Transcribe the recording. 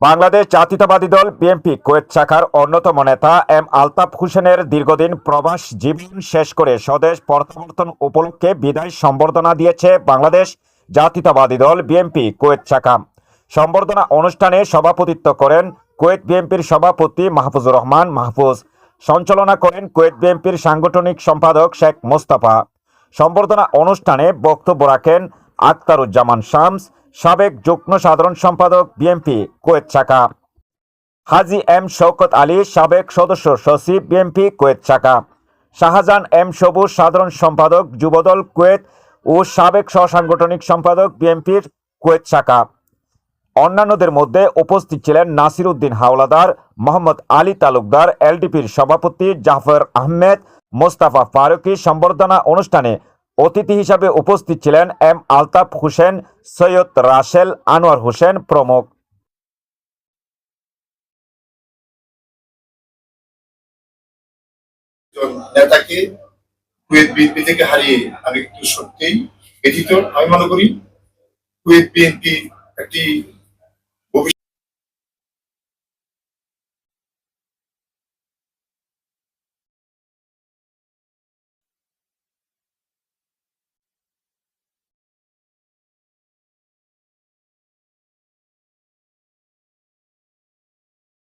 বাংলাদেশ জাতীয়তাবাদী দল BNP Kuwait শাখার অন্যতম নেতা এম আলতাফ হোসেনের দীর্ঘদিন প্রবাস জীবন শেষ করে স্বদেশ প্রত্যাবর্তন উপলক্ষে বিদায় সম্বর্ধনা দিয়েছে বাংলাদেশ জাতীয়তাবাদী দল বিএনপি কুয়েত শাখা। সম্বর্ধনা অনুষ্ঠানে সভাপতিত্ব করেন কুয়েত বিএনপির সভাপতি মাহফুজুর রহমান মাহফুজ। সঞ্চালনা করেন কুয়েত বিএনপির সাংগঠনিক সম্পাদক শেখ মোস্তফা। সম্বর্ধনা অনুষ্ঠানে বক্তব্য রাখেন আক্তারুজ্জামান শামস, সাবেক যুগ্ম সাধারণ সম্পাদক বিএনপি, কুয়েত শাখা। হাজি এম শওকত আলী, সাবেক সদস্য সচিব বিএনপি, কুয়েত শাখা। শাহজাহান এম সবুজ, সাধারণ সম্পাদক যুবদল কুয়েত ও সাবেক সহসাংগঠনিক সম্পাদক বিএনপির কুয়েত শাখা। অন্যান্যদের মধ্যে উপস্থিত ছিলেন নাসির উদ্দিন হাওলাদার, মোহাম্মদ আলী তালুকদার, এলডিপির সভাপতি জাফর আহমেদ, মোস্তাফা ফারুকি সম্বর্ধনা অনুষ্ঠানে অতিথি হিসাবে উপস্থিত ছিলেন এম আলতাফ হোসেন, সৈয়দ রাসেল আনোয়ার হোসেন প্রমুখ। নেতাকে কুয়েত বিএনপি থেকে হারিয়ে আমি কিন্তু সত্যিই ব্যথিত, আমি মনে করি কুয়েত বিএনপি একটি